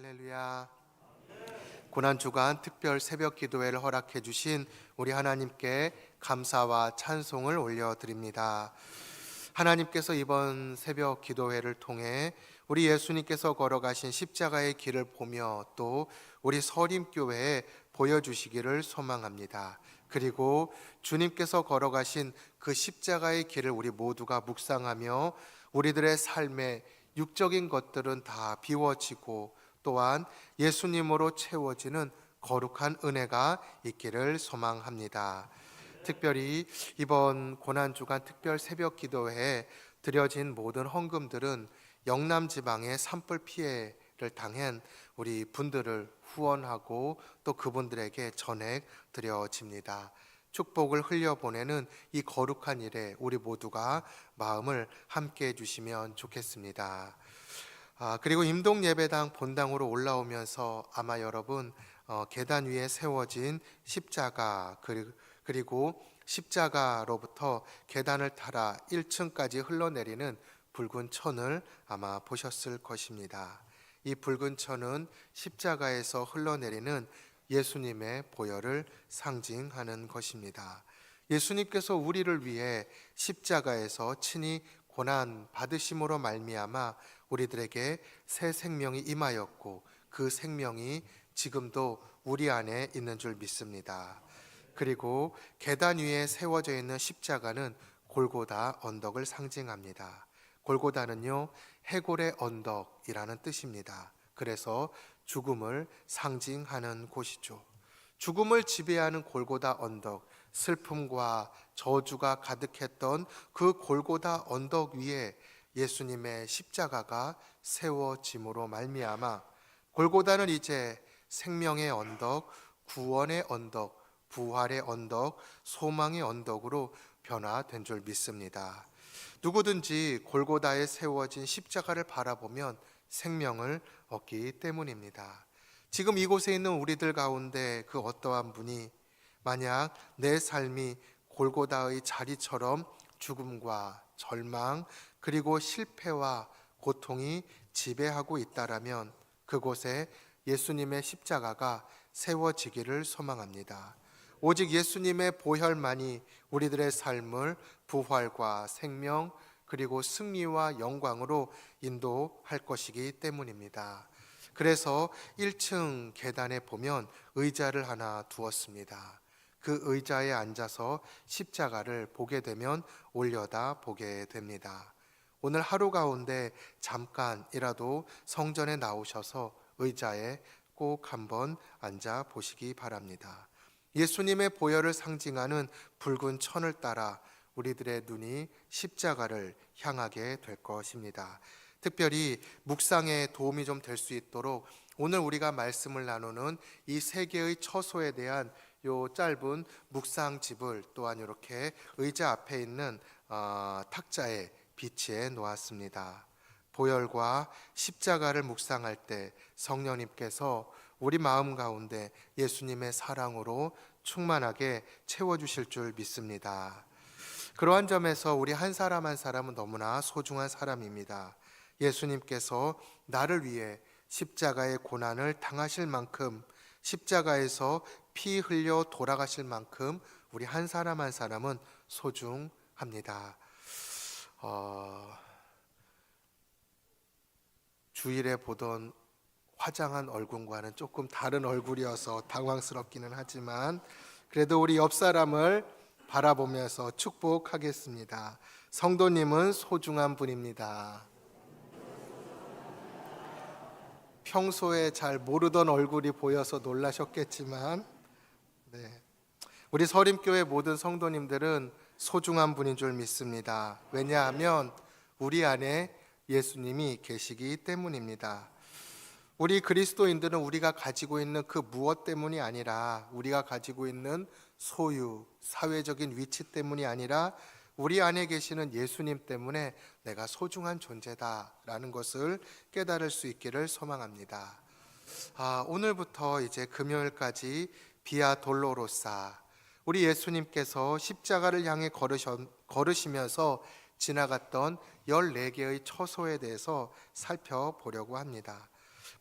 할렐루야. 고난 주간 특별 새벽 기도회를 허락해 주신 우리 하나님께 감사와 찬송을 올려 드립니다. 하나님께서 이번 새벽 기도회를 통해 우리 예수님께서 걸어가신 십자가의 길을 보며 또 우리 서림교회에 보여주시기를 소망합니다. 그리고 주님께서 걸어가신 그 십자가의 길을 우리 모두가 묵상하며 우리들의 삶의 육적인 것들은 다 비워지고 또한 예수님으로 채워지는 거룩한 은혜가 있기를 소망합니다. 특별히 이번 고난 주간 특별 새벽 기도회에 드려진 모든 헌금들은 영남 지방의 산불 피해를 당한 우리 분들을 후원하고 또 그분들에게 전액 드려집니다. 축복을 흘려보내는 이 거룩한 일에 우리 모두가 마음을 함께 해주시면 좋겠습니다. 아, 그리고 임동 예배당 본당으로 올라오면서 아마 여러분 어, 계단 위에 세워진 십자가 그리고, 십자가로부터 계단을 타라 1층까지 흘러내리는 붉은 천을 아마 보셨을 것입니다. 이 붉은 천은 십자가에서 흘러내리는 예수님의 보혈을 상징하는 것입니다. 예수님께서 우리를 위해 십자가에서 친히 고난 받으심으로 말미암아 우리들에게 새 생명이 임하였고 그 생명이 지금도 우리 안에 있는 줄 믿습니다. 그리고 계단 위에 세워져 있는 십자가는 골고다 언덕을 상징합니다. 골고다는요 해골의 언덕이라는 뜻입니다. 그래서 죽음을 상징하는 곳이죠. 죽음을 지배하는 골고다 언덕, 슬픔과 저주가 가득했던 그 골고다 언덕 위에 예수님의 십자가가 세워짐으로 말미암아 골고다는 이제 생명의 언덕, 구원의 언덕, 부활의 언덕, 소망의 언덕으로 변화된 줄 믿습니다. 누구든지 골고다에 세워진 십자가를 바라보면 생명을 얻기 때문입니다. 지금 이곳에 있는 우리들 가운데 그 어떠한 분이 만약 내 삶이 골고다의 자리처럼 죽음과 절망 그리고 실패와 고통이 지배하고 있다라면 그곳에 예수님의 십자가가 세워지기를 소망합니다. 오직 예수님의 보혈만이 우리들의 삶을 부활과 생명 그리고 승리와 영광으로 인도할 것이기 때문입니다. 그래서 1층 계단에 보면 의자를 하나 두었습니다. 그 의자에 앉아서 십자가를 보게 되면 올려다 보게 됩니다. 오늘 하루 가운데 잠깐이라도 성전에 나오셔서 의자에 꼭 한번 앉아 보시기 바랍니다. 예수님의 보혈을 상징하는 붉은 천을 따라 우리들의 눈이 십자가를 향하게 될 것입니다. 특별히 묵상에 도움이 좀 될 수 있도록 오늘 우리가 말씀을 나누는 이 세 개의 처소에 대한 요 짧은 묵상집을 또한 이렇게 의자 앞에 있는 어, 탁자에 비치해 놓았습니다. 보혈과 십자가를 묵상할 때 성령님께서 우리 마음 가운데 예수님의 사랑으로 충만하게 채워주실 줄 믿습니다. 그러한 점에서 우리 한 사람 한 사람은 너무나 소중한 사람입니다. 예수님께서 나를 위해 십자가의 고난을 당하실 만큼 십자가에서 피 흘려 돌아가실 만큼 우리 한 사람 한 사람은 소중합니다. 어, 주일에 보던 화장한 얼굴과는 조금 다른 얼굴이어서 당황스럽기는 하지만 그래도 우리 옆 사람을 바라보면서 축복하겠습니다. 성도님은 소중한 분입니다. 평소에 잘 모르던 얼굴이 보여서 놀라셨겠지만, 네. 우리 서림교회 모든 성도님들은 소중한 분인 줄 믿습니다. 왜냐하면 우리 안에 예수님이 계시기 때문입니다. 우리 그리스도인들은 우리가 가지고 있는 그 무엇 때문이 아니라 우리가 가지고 있는 소유, 사회적인 위치 때문이 아니라 우리 안에 계시는 예수님 때문에 내가 소중한 존재다라는 것을 깨달을 수 있기를 소망합니다. 아, 오늘부터 이제 금요일까지 비아 돌로로사 우리 예수님께서 십자가를 향해 걸으시면서 지나갔던 14개의 처소에 대해서 살펴보려고 합니다.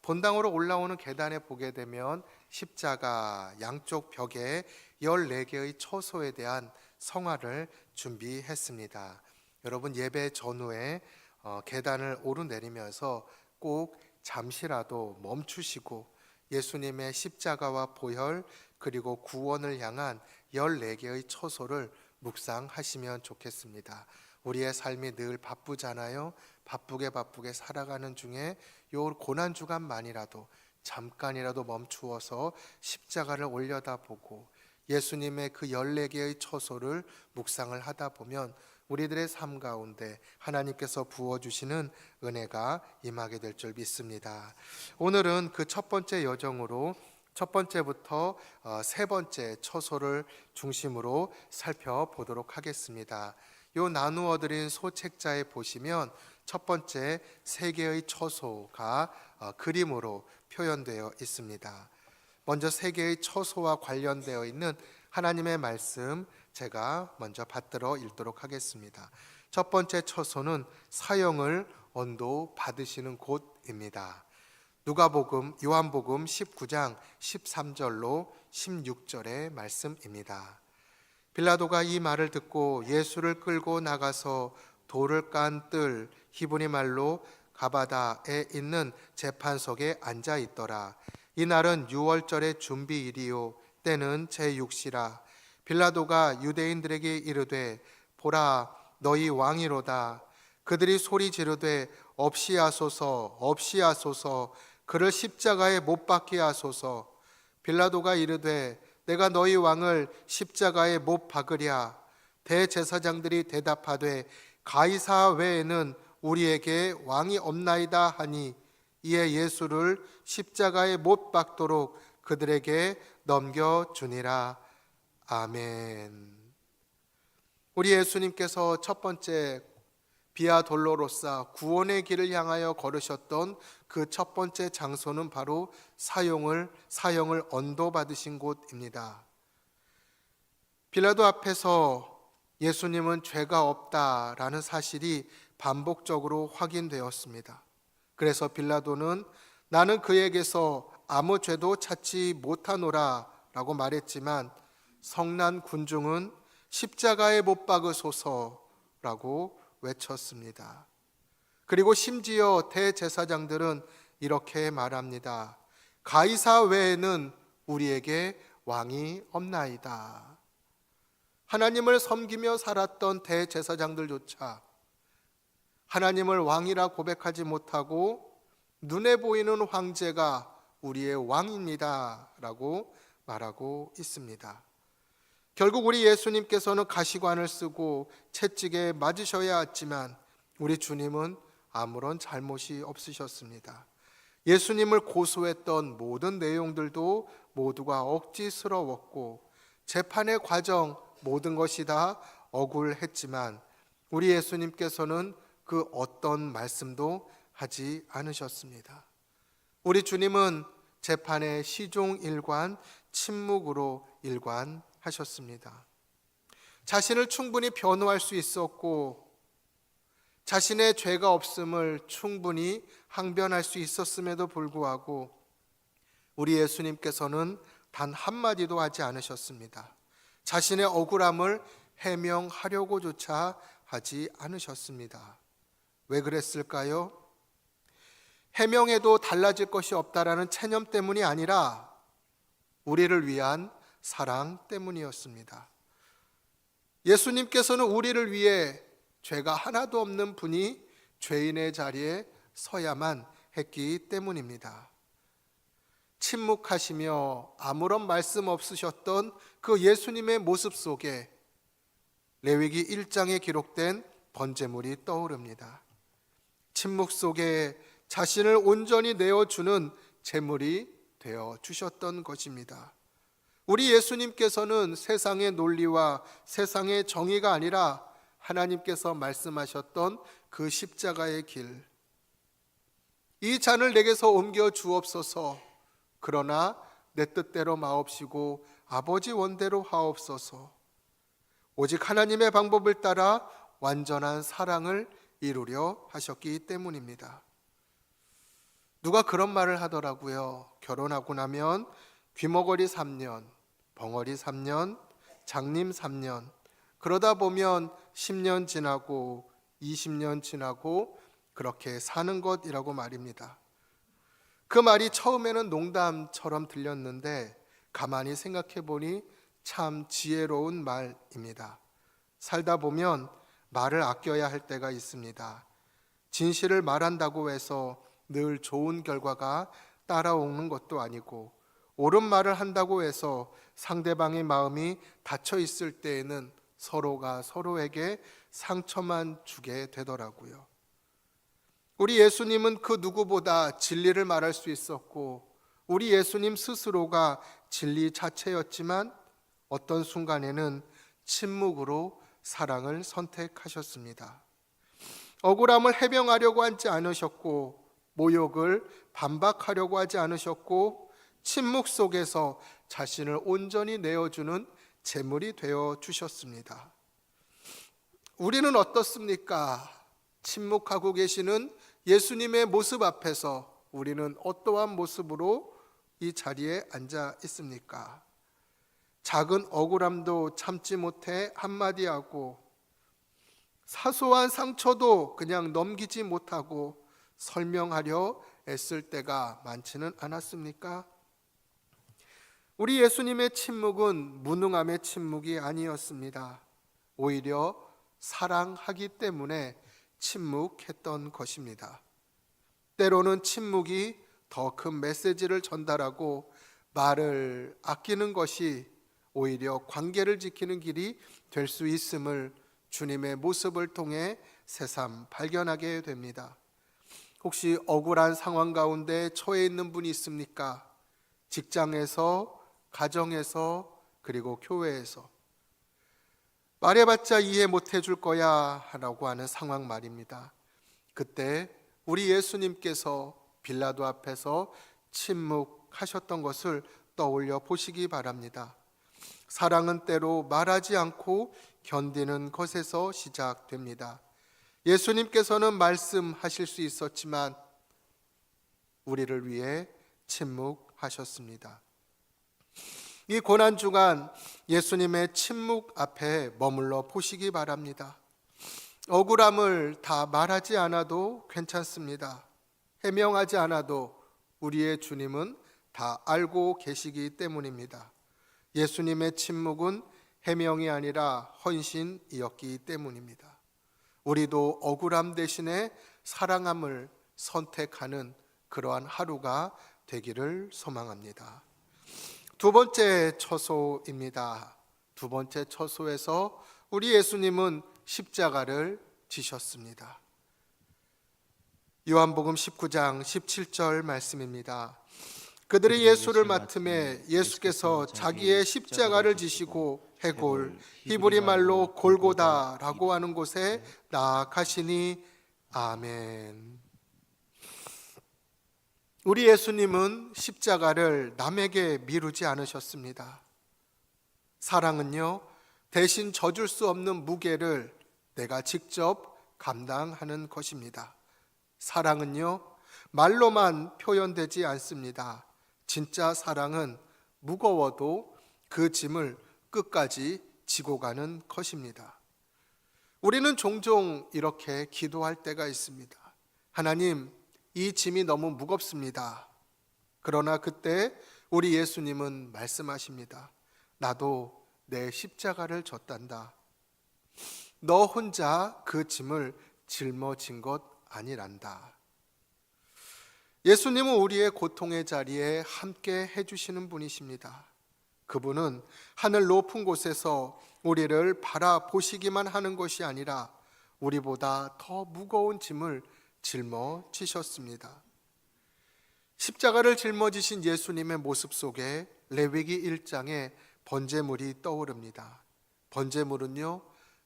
본당으로 올라오는 계단에 보게 되면 십자가 양쪽 벽에 14개의 처소에 대한 성화를 준비했습니다. 여러분 예배 전후에 어, 계단을 오르내리면서 꼭 잠시라도 멈추시고 예수님의 십자가와 보혈 그리고 구원을 향한 14개의 처소를 묵상하시면 좋겠습니다. 우리의 삶이 늘 바쁘잖아요. 바쁘게 바쁘게 살아가는 중에 요 고난 주간만이라도 잠깐이라도 멈추어서 십자가를 올려다보고 예수님의 그 14개의 처소를 묵상을 하다 보면 우리들의 삶 가운데 하나님께서 부어 주시는 은혜가 임하게 될 줄 믿습니다. 오늘은 그 첫 번째 여정으로 첫 번째부터 어, 세 번째 처소를 중심으로 살펴보도록 하겠습니다. 요 나누어 드린 소책자에 보시면 첫 번째 세 개의 처소가 어, 그림으로 표현되어 있습니다. 먼저 세 개의 처소와 관련되어 있는 하나님의 말씀 제가 먼저 받들어 읽도록 하겠습니다. 첫 번째 처소는 사형을 언도 받으시는 곳입니다. 누가복음 요한복음 19장 13절로 16절의 말씀입니다. 빌라도가 이 말을 듣고 예수를 끌고 나가서 돌을 깐 뜰 히브리 말로 가바다에 있는 재판석에 앉아 있더라. 이날은 유월절의 준비일이요 때는 제6시라 빌라도가 유대인들에게 이르되 보라 너희 왕이로다 그들이 소리 지르되 없이 하소서 없이 하소서 그를 십자가에 못 박게 하소서. 빌라도가 이르되 내가 너희 왕을 십자가에 못 박으랴. 대제사장들이 대답하되 가이사 외에는 우리에게 왕이 없나이다 하니 이에 예수를 십자가에 못 박도록 그들에게 넘겨 주니라. 아멘. 우리 예수님께서 첫 번째 비아 돌로로사 구원의 길을 향하여 걸으셨던 그 첫 번째 장소는 바로 사용을 사형을 언도 받으신 곳입니다. 빌라도 앞에서 예수님은 죄가 없다라는 사실이 반복적으로 확인되었습니다. 그래서 빌라도는 나는 그에게서 아무 죄도 찾지 못하노라라고 말했지만 성난 군중은 십자가에 못 박으소서라고 외쳤습니다. 그리고 심지어 대제사장들은 이렇게 말합니다. 가이사 외에는 우리에게 왕이 없나이다. 하나님을 섬기며 살았던 대제사장들조차 하나님을 왕이라 고백하지 못하고 눈에 보이는 황제가 우리의 왕입니다 라고 말하고 있습니다. 결국 우리 예수님께서는 가시관을 쓰고 채찍에 맞으셔야 했지만 우리 주님은 아무런 잘못이 없으셨습니다. 예수님을 고소했던 모든 내용들도 모두가 억지스러웠고 재판의 과정 모든 것이 다 억울했지만 우리 예수님께서는 그 어떤 말씀도 하지 않으셨습니다. 우리 주님은 재판의 시종 일관 침묵으로 일관 하셨습니다. 자신을 충분히 변호할 수 있었고 자신의 죄가 없음을 충분히 항변할 수 있었음에도 불구하고 우리 예수님께서는 단 한마디도 하지 않으셨습니다. 자신의 억울함을 해명하려고조차 하지 않으셨습니다. 왜 그랬을까요? 해명해도 달라질 것이 없다라는 체념 때문이 아니라 우리를 위한 사랑 때문이었습니다. 예수님께서는 우리를 위해 죄가 하나도 없는 분이 죄인의 자리에 서야만 했기 때문입니다. 침묵하시며 아무런 말씀 없으셨던 그 예수님의 모습 속에 레위기 1장에 기록된 번제물이 떠오릅니다. 침묵 속에 자신을 온전히 내어주는 제물이 되어 주셨던 것입니다. 우리 예수님께서는 세상의 논리와 세상의 정의가 아니라 하나님께서 말씀하셨던 그 십자가의 길. 이 잔을 내게서 옮겨 주옵소서. 그러나 내 뜻대로 마옵시고 아버지 원대로 하옵소서. 오직 하나님의 방법을 따라 완전한 사랑을 이루려 하셨기 때문입니다. 누가 그런 말을 하더라고요. 결혼하고 나면 귀머거리 3년, 벙어리 3년, 장님 3년. 그러다 보면 10년 지나고 20년 지나고 그렇게 사는 것이라고 말입니다. 그 말이 처음에는 농담처럼 들렸는데 가만히 생각해 보니 참 지혜로운 말입니다. 살다 보면 말을 아껴야 할 때가 있습니다. 진실을 말한다고 해서 늘 좋은 결과가 따라오는 것도 아니고 옳은 말을 한다고 해서 상대방의 마음이 닫혀 있을 때에는 서로가 서로에게 상처만 주게 되더라고요. 우리 예수님은 그 누구보다 진리를 말할 수 있었고 우리 예수님 스스로가 진리 자체였지만 어떤 순간에는 침묵으로 사랑을 선택하셨습니다. 억울함을 해명하려고 하지 않으셨고 모욕을 반박하려고 하지 않으셨고 침묵 속에서 자신을 온전히 내어주는 제물이 되어 주셨습니다. 우리는 어떻습니까? 침묵하고 계시는 예수님의 모습 앞에서 우리는 어떠한 모습으로 이 자리에 앉아 있습니까? 작은 억울함도 참지 못해 한마디 하고 사소한 상처도 그냥 넘기지 못하고 설명하려 애쓸 때가 많지는 않았습니까? 우리 예수님의 침묵은 무능함의 침묵이 아니었습니다. 오히려 사랑하기 때문에 침묵했던 것입니다. 때로는 침묵이 더 큰 메시지를 전달하고 말을 아끼는 것이 오히려 관계를 지키는 길이 될 수 있음을 주님의 모습을 통해 새삼 발견하게 됩니다. 혹시 억울한 상황 가운데 처해 있는 분이 있습니까? 직장에서, 가정에서, 그리고 교회에서. 말해봤자 이해 못 해줄 거야 라고 하는 상황 말입니다. 그때 우리 예수님께서 빌라도 앞에서 침묵하셨던 것을 떠올려 보시기 바랍니다. 사랑은 때로 말하지 않고 견디는 것에서 시작됩니다. 예수님께서는 말씀하실 수 있었지만 우리를 위해 침묵하셨습니다. 이 고난 주간 예수님의 침묵 앞에 머물러 보시기 바랍니다. 억울함을 다 말하지 않아도 괜찮습니다. 해명하지 않아도 우리의 주님은 다 알고 계시기 때문입니다. 예수님의 침묵은 해명이 아니라 헌신이었기 때문입니다. 우리도 억울함 대신에 사랑함을 선택하는 그러한 하루가 되기를 소망합니다. 두 번째 처소입니다. 두 번째 처소에서 우리 예수님은 십자가를 지셨습니다. 요한복음 19장 17절 말씀입니다. 그들이 예수를 맡음에 예수께서 자기의 십자가를 지시고 해골 히브리 말로 골고다라고 하는 곳에 나아가시니 아멘. 우리 예수님은 십자가를 남에게 미루지 않으셨습니다. 사랑은요, 대신 져줄 수 없는 무게를 내가 직접 감당하는 것입니다. 사랑은요, 말로만 표현되지 않습니다. 진짜 사랑은 무거워도 그 짐을 끝까지 지고 가는 것입니다. 우리는 종종 이렇게 기도할 때가 있습니다. 하나님, 이 짐이 너무 무겁습니다. 그러나 그때 우리 예수님은 말씀하십니다. 나도 내 십자가를 졌단다. 너 혼자 그 짐을 짊어진 것 아니란다. 예수님은 우리의 고통의 자리에 함께 해주시는 분이십니다. 그분은 하늘 높은 곳에서 우리를 바라보시기만 하는 것이 아니라 우리보다 더 무거운 짐을 짊어지셨습니다. 십자가를 짊어지신 예수님의 모습 속에 레위기 1장에 번제물이 떠오릅니다. 번제물은요,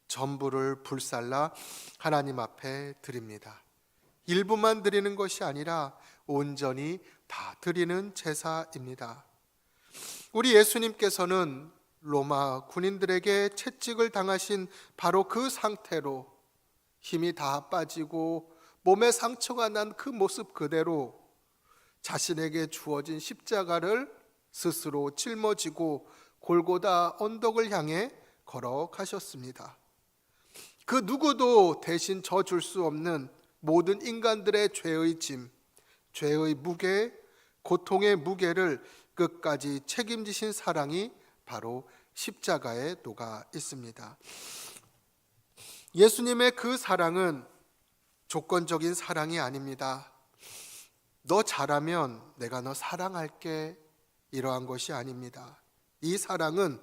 전부를 불살라 하나님 앞에 드립니다. 일부만 드리는 것이 아니라 온전히 다 드리는 제사입니다. 우리 예수님께서는 로마 군인들에게 채찍을 당하신 바로 그 상태로 힘이 다 빠지고 몸에 상처가 난 그 모습 그대로 자신에게 주어진 십자가를 스스로 짊어지고 골고다 언덕을 향해 걸어가셨습니다. 그 누구도 대신 져줄 수 없는 모든 인간들의 죄의 짐, 죄의 무게, 고통의 무게를 끝까지 책임지신 사랑이 바로 십자가에 녹아 있습니다. 예수님의 그 사랑은 조건적인 사랑이 아닙니다. 너 잘하면 내가 너 사랑할게 이러한 것이 아닙니다. 이 사랑은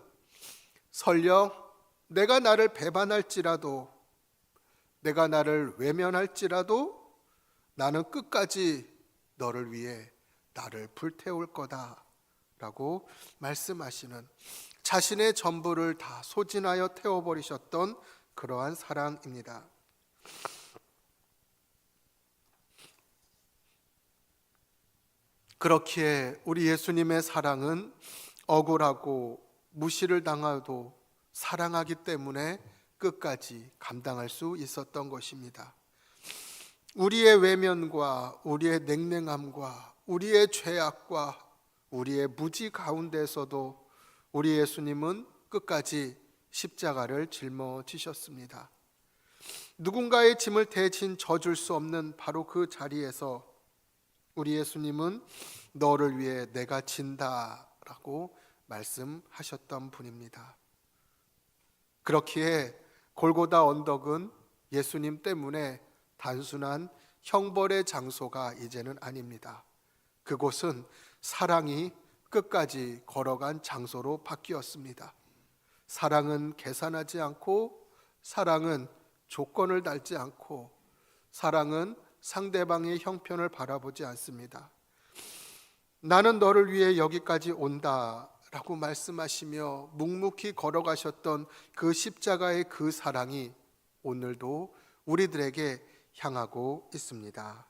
설령 내가 나를 배반할지라도 내가 나를 외면할지라도 나는 끝까지 너를 위해 나를 불태울 거다 라고 말씀하시는 자신의 전부를 다 소진하여 태워버리셨던 그러한 사랑입니다. 그렇기에 우리 예수님의 사랑은 억울하고 무시를 당하도 사랑하기 때문에 끝까지 감당할 수 있었던 것입니다. 우리의 외면과 우리의 냉랭함과 우리의 죄악과 우리의 무지 가운데서도 우리 예수님은 끝까지 십자가를 짊어지셨습니다. 누군가의 짐을 대신 져줄 수 없는 바로 그 자리에서 우리 예수님은 너를 위해 내가 진다라고 말씀하셨던 분입니다. 그렇기에 골고다 언덕은 예수님 때문에 단순한 형벌의 장소가 이제는 아닙니다. 그곳은 사랑이 끝까지 걸어간 장소로 바뀌었습니다. 사랑은 계산하지 않고 사랑은 조건을 달지 않고 사랑은 상대방의 형편을 바라보지 않습니다. 나는 너를 위해 여기까지 온다 라고 말씀하시며 묵묵히 걸어가셨던 그 십자가의 그 사랑이 오늘도 우리들에게 향하고 있습니다.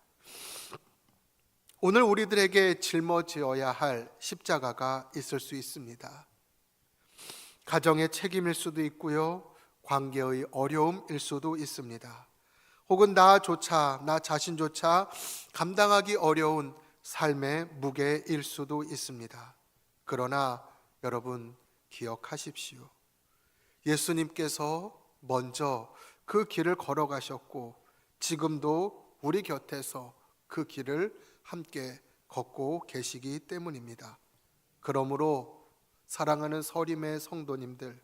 오늘 우리들에게 짊어지어야 할 십자가가 있을 수 있습니다. 가정의 책임일 수도 있고요. 관계의 어려움일 수도 있습니다. 혹은 나조차, 나 자신조차 감당하기 어려운 삶의 무게일 수도 있습니다. 그러나 여러분 기억하십시오. 예수님께서 먼저 그 길을 걸어가셨고 지금도 우리 곁에서 그 길을 함께 걷고 계시기 때문입니다. 그러므로 사랑하는 서림의 성도님들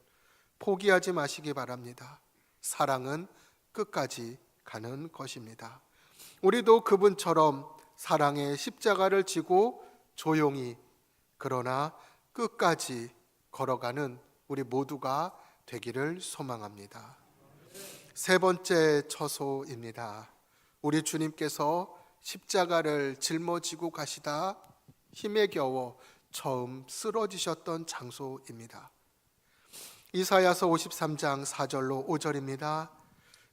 포기하지 마시기 바랍니다. 사랑은 끝까지 가는 것입니다. 우리도 그분처럼 사랑의 십자가를 지고 조용히 그러나 끝까지 걸어가는 우리 모두가 되기를 소망합니다. 세 번째 처소입니다. 우리 주님께서 십자가를 짊어지고 가시다 힘에 겨워 처음 쓰러지셨던 장소입니다. 이사야서 53장 4절로 5절입니다.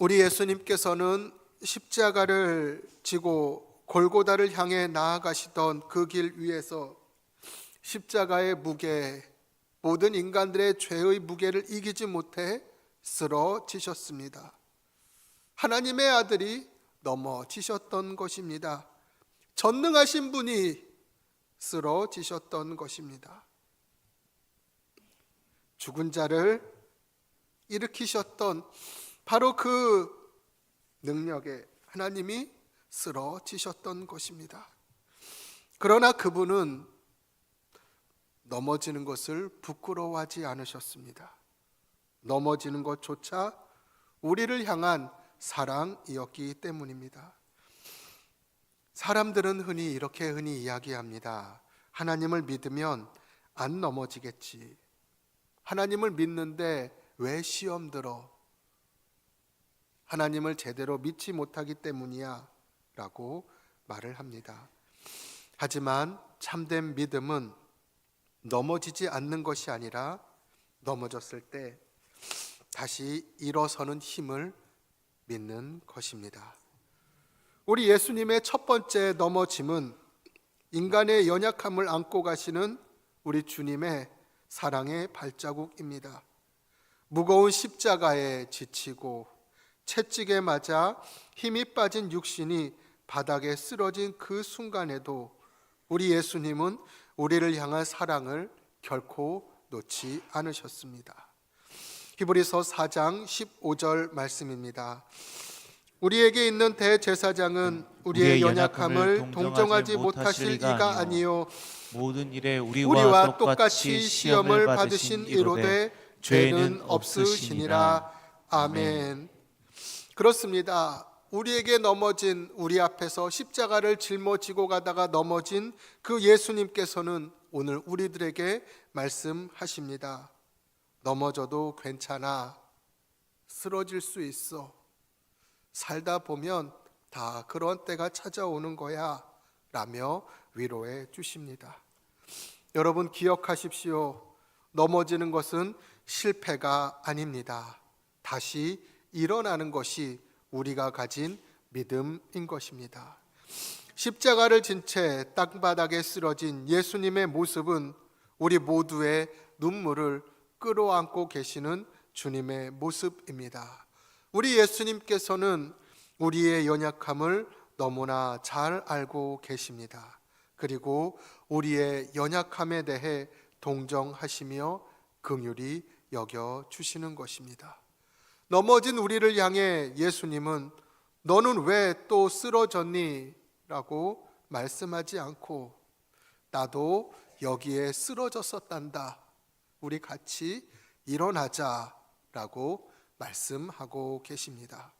우리 예수님께서는 십자가를 지고 골고다를 향해 나아가시던 그 길 위에서 십자가의 무게, 모든 인간들의 죄의 무게를 이기지 못해 쓰러지셨습니다. 하나님의 아들이 넘어지셨던 것입니다. 전능하신 분이 쓰러지셨던 것입니다. 죽은 자를 일으키셨던 바로 그 능력에 하나님이 쓰러지셨던 것입니다. 그러나 그분은 넘어지는 것을 부끄러워하지 않으셨습니다. 넘어지는 것조차 우리를 향한 사랑이었기 때문입니다. 사람들은 흔히 이렇게 흔히 이야기합니다. 하나님을 믿으면 안 넘어지겠지. 하나님을 믿는데 왜 시험 들어? 하나님을 제대로 믿지 못하기 때문이야. 라고 말을 합니다. 하지만 참된 믿음은 넘어지지 않는 것이 아니라 넘어졌을 때 다시 일어서는 힘을 믿는 것입니다. 우리 예수님의 첫 번째 넘어짐은 인간의 연약함을 안고 가시는 우리 주님의 사랑의 발자국입니다. 무거운 십자가에 지치고 채찍에 맞아 힘이 빠진 육신이 바닥에 쓰러진 그 순간에도 우리 예수님은 우리를 향한 사랑을 결코 놓지 않으셨습니다. 히브리서 4장 15절 말씀입니다. 우리에게 있는 대제사장은 우리의 우리의 연약함을 동정하지 못하실 이가 아니요 모든 일에 우리와, 똑같이 시험을 받으신 이로되 죄는 없으시니라 아멘. 그렇습니다. 우리에게 넘어진 우리 앞에서 십자가를 짊어지고 가다가 넘어진 그 예수님께서는 오늘 우리들에게 말씀하십니다. 넘어져도 괜찮아. 쓰러질 수 있어. 살다 보면 다 그런 때가 찾아오는 거야. 라며 위로해 주십니다. 여러분 기억하십시오. 넘어지는 것은 실패가 아닙니다. 다시 일어나는 것이 우리가 가진 믿음인 것입니다. 십자가를 진 채 땅바닥에 쓰러진 예수님의 모습은 우리 모두의 눈물을 끌어안고 계시는 주님의 모습입니다. 우리 예수님께서는 우리의 연약함을 너무나 잘 알고 계십니다. 그리고 우리의 연약함에 대해 동정하시며 긍휼히 여겨 주시는 것입니다. 넘어진 우리를 향해 예수님은 너는 왜 또 쓰러졌니? 라고 말씀하지 않고 나도 여기에 쓰러졌었단다. 우리 같이 일어나자. 라고 말씀하고 계십니다.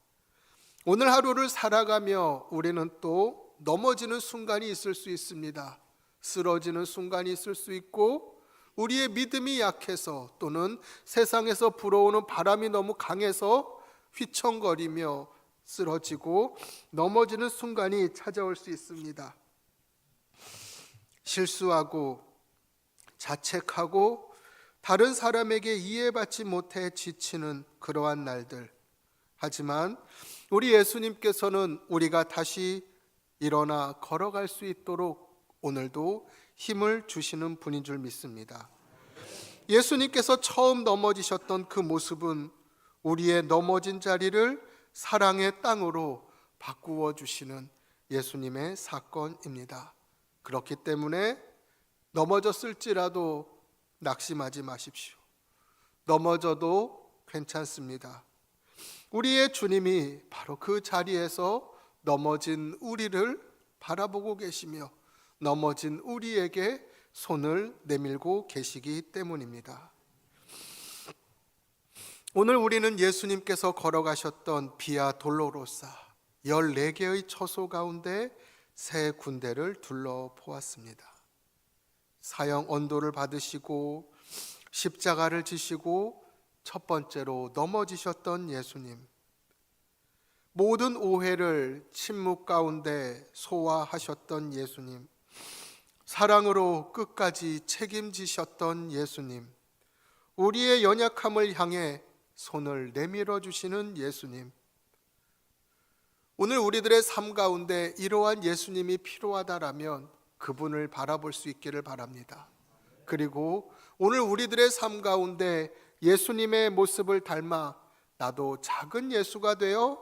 오늘 하루를 살아가며 우리는 또 넘어지는 순간이 있을 수 있습니다. 쓰러지는 순간이 있을 수 있고 우리의 믿음이 약해서 또는 세상에서 불어오는 바람이 너무 강해서 휘청거리며 쓰러지고 넘어지는 순간이 찾아올 수 있습니다. 실수하고 자책하고 다른 사람에게 이해받지 못해 지치는 그러한 날들. 하지만 우리 예수님께서는 우리가 다시 일어나 걸어갈 수 있도록 오늘도 힘을 주시는 분인 줄 믿습니다. 예수님께서 처음 넘어지셨던 그 모습은 우리의 넘어진 자리를 사랑의 땅으로 바꾸어 주시는 예수님의 사건입니다. 그렇기 때문에 넘어졌을지라도 낙심하지 마십시오. 넘어져도 괜찮습니다. 우리의 주님이 바로 그 자리에서 넘어진 우리를 바라보고 계시며 넘어진 우리에게 손을 내밀고 계시기 때문입니다. 오늘 우리는 예수님께서 걸어가셨던 비아 돌로로사 14개의 처소 가운데 세 군데를 둘러보았습니다. 사형 언도를 받으시고 십자가를 지시고 첫 번째로 넘어지셨던 예수님. 모든 오해를 침묵 가운데 소화하셨던 예수님. 사랑으로 끝까지 책임지셨던 예수님. 우리의 연약함을 향해 손을 내밀어 주시는 예수님. 오늘 우리들의 삶 가운데 이러한 예수님이 필요하다라면 그분을 바라볼 수 있기를 바랍니다. 그리고 오늘 우리들의 삶 가운데 예수님의 모습을 닮아 나도 작은 예수가 되어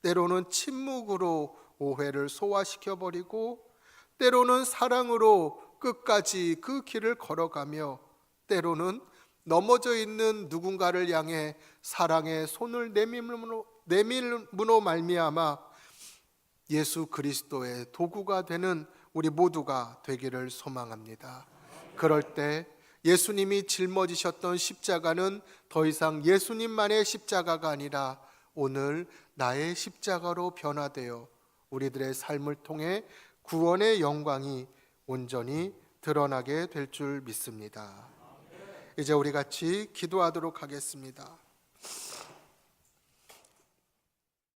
때로는 침묵으로 오해를 소화시켜 버리고 때로는 사랑으로 끝까지 그 길을 걸어가며 때로는 넘어져 있는 누군가를 향해 사랑의 손을 내밀므로 내밀므로 말미암아 예수 그리스도의 도구가 되는 우리 모두가 되기를 소망합니다. 그럴 때 예수님이 짊어지셨던 십자가는 더 이상 예수님만의 십자가가 아니라 오늘 나의 십자가로 변화되어 우리들의 삶을 통해 구원의 영광이 온전히 드러나게 될 줄 믿습니다. 이제 우리 같이 기도하도록 하겠습니다.